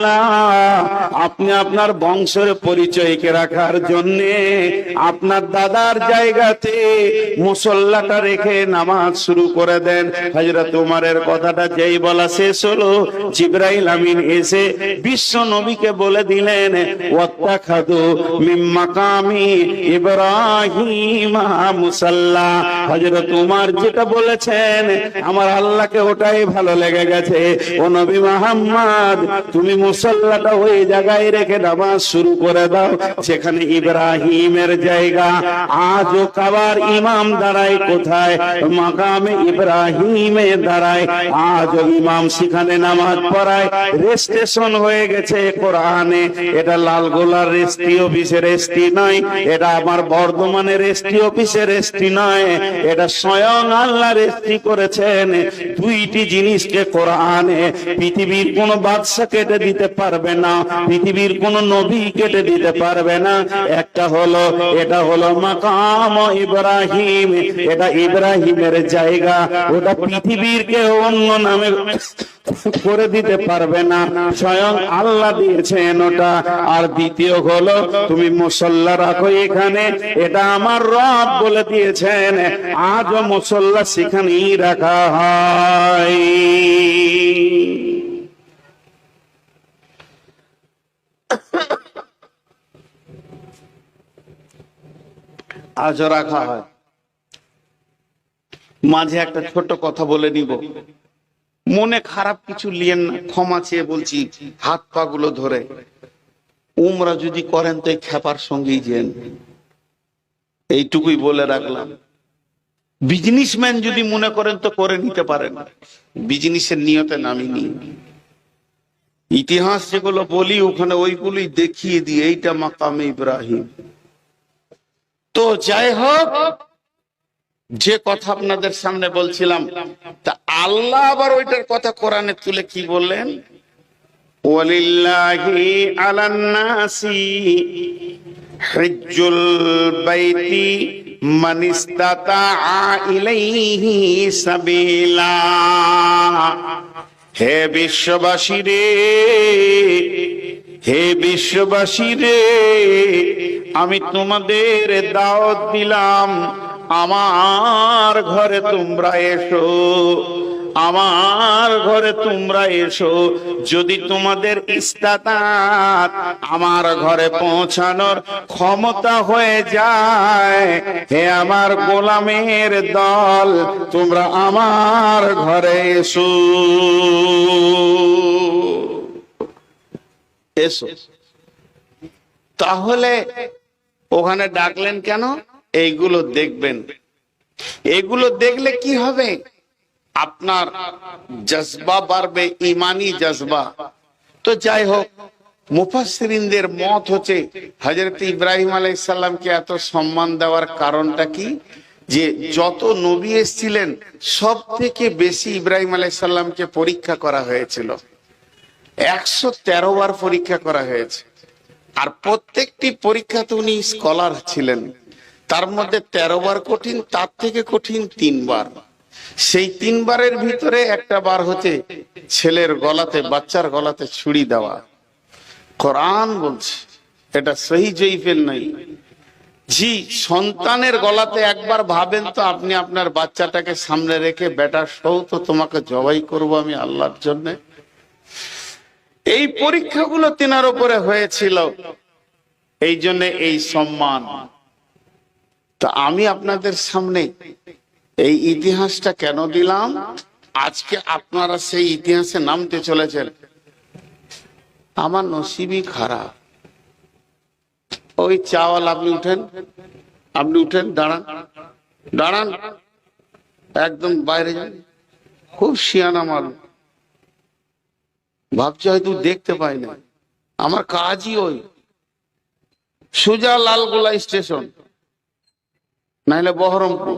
啦。আপনি আপনার বংশের পরিচয়কে রাখার জন্য আপনার দাদার জায়গাতে মুসল্লাটা রেখে নামাজ শুরু করে দেন। হজরত উমারের কথাটা যেই বলা শেষ হলো, জিব্রাইল আমিন এসে বিশ্ব নবীকে বলে দিলেন ওয়াত্তাখাদু মিম মাকামি ইব্রাহিম মুসাল্লা। হযরত উমার যেটা বলেছেন, আমার আল্লাহকে ওটাই ভালো লেগে গেছে। ও নবী মুহাম্মদ, তুমি মুসল্লাটা ওই জায়গায় রেখে নামাজ শুরু করে দাও। সেখানে ইব্রাহিমের জায়গা আজও কাবার ইমাম দাঁড়ায় কোথায়? মাকামে ইব্রাহিমে দাঁড়ায়। আজও ইমাম সেখানে নামাজ পড়ায়। রেজিস্ট্রেশন হয়ে গেছে কোরআনে। এটা লালগোলার রেস্টি অফিসের রেস্টি নয়। এটা আমার বর্ধমানের রেস্টি অফিসের রেস্টি নয়। এটা স্বয়ং আল্লাহ রেস্টি করেছেন। দুইটি জিনিসকে কোরআনে, পৃথিবীর কোন বাদশা কেটে দিতে পারবে না। পৃথিবীর কোন নবী কেটে দিতে পারবে না। একটা হলো, এটা হলো মাকাম ইব্রাহিম। এটা ইব্রাহিমের জায়গা। ওটা পৃথিবীর কেউ অন্য নামে করে দিতে পারবে না। স্বয়ং আল্লাহ দিয়েছেন ওটা। আর দ্বিতীয় হলো, তুমি মুসল্লা রাখো এখানে। এটা আমার রব বলে দিয়েছেন। আজও মুসল্লা সেখানেই রাখা হয়। আজও রাখা হয়। মাঝে একটা ছোট কথা বলে নিব। মনে খারাপ কিছু লিয়েন না, ক্ষমা চেয়ে বলছি, হাত পা গুলো ধরে। উমরা যদি করেন তো খেপার সঙ্গেই যেন। এইটুকুই বলে রাখলাম। বিজনেসম্যান যদি মনে করেন তো করে নিতে পারেন। বিজনেসের নিয়তে নামিনি। ইতিহাস যেগুলো বলি, ওখানে ওইগুলোই দেখিয়ে দিই। এইটা মাকামে ইব্রাহিম। তো যাই হোক, যে কথা আপনাদের সামনে বলছিলাম, তা আল্লাহ আবার ওইটার কথা কোরআনে তুলে কি বললেন? বাইতি সাবিলা। হে বিশ্ববাসী রে হে বিশ্ববাসী রে, আমি তোমাদের দাওয়াত দিলাম। আমার ঘরে তোমরা এসো, আমার ঘরে তোমরা এসো। যদি তোমাদের ইস্তাতাত আমার ঘরে পৌঁছানোর ক্ষমতা হয়ে যায়, হে আমার গোলামের দল, তোমরা আমার ঘরে এসো। এসো। তাহলে ওখানে ডাকলেন কেন? এইগুলো দেখবেন। এগুলো দেখলে কি হবে? আপনার জজবা বাড়বে, ইমানি জজবা। তো যাই হোক, মুফাসসিরিনদের মত হচ্ছে, হযরত ইব্রাহিম আলাইহিস সালামকে এত সম্মান দেওয়ার কারণটা কি? যে যত নবী এসেছিলেন সব থেকে বেশি ইব্রাহিম আলাইহিস সালামকে পরীক্ষা করা হয়েছিল। একশো তেরো বার পরীক্ষা করা হয়েছে। আর প্রত্যেকটি পরীক্ষাতে উনি স্কলার ছিলেন। তার মধ্যে তেরো বার কঠিন, তার থেকে কঠিন তিনবার সেই তিনবারের ভিতরে একটা বার হচ্ছে ছেলের গলাতে, বাচ্চার গলাতে ছুরি দেওয়া। কোরআন বলছে, এটা সহি জয়ীফের নাই জি, সন্তানের গলাতে একবার ভাবেন তো আপনি আপনার বাচ্চাটাকে সামনে রেখে বেটার সৌ তো তোমাকে জবাই করব আমি আল্লাহর জন্য। এই পরীক্ষাগুলো তিনার উপরে হয়েছিল। এই জন্য এই সম্মান। তা আমি আপনাদের সামনে এই ইতিহাসটা কেন দিলাম? আজকে আপনারা সেই ইতিহাসে নামতে চলেছেন। আমার নসিবই খারাপ। ওই চাওয়াল, আপনি উঠেন। আপনি উঠেন, দাঁড়ান। দাঁড়ান। একদম বাইরে যান। খুব শিয়ানা মানুষ। ভাবছে হয়তো দেখতে পাই না। আমার কাজই ওই। সুজা লালগোলা স্টেশন নাহলে বহরমপুর।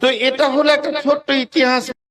তো এটা হলো একটা ছোট্ট ইতিহাস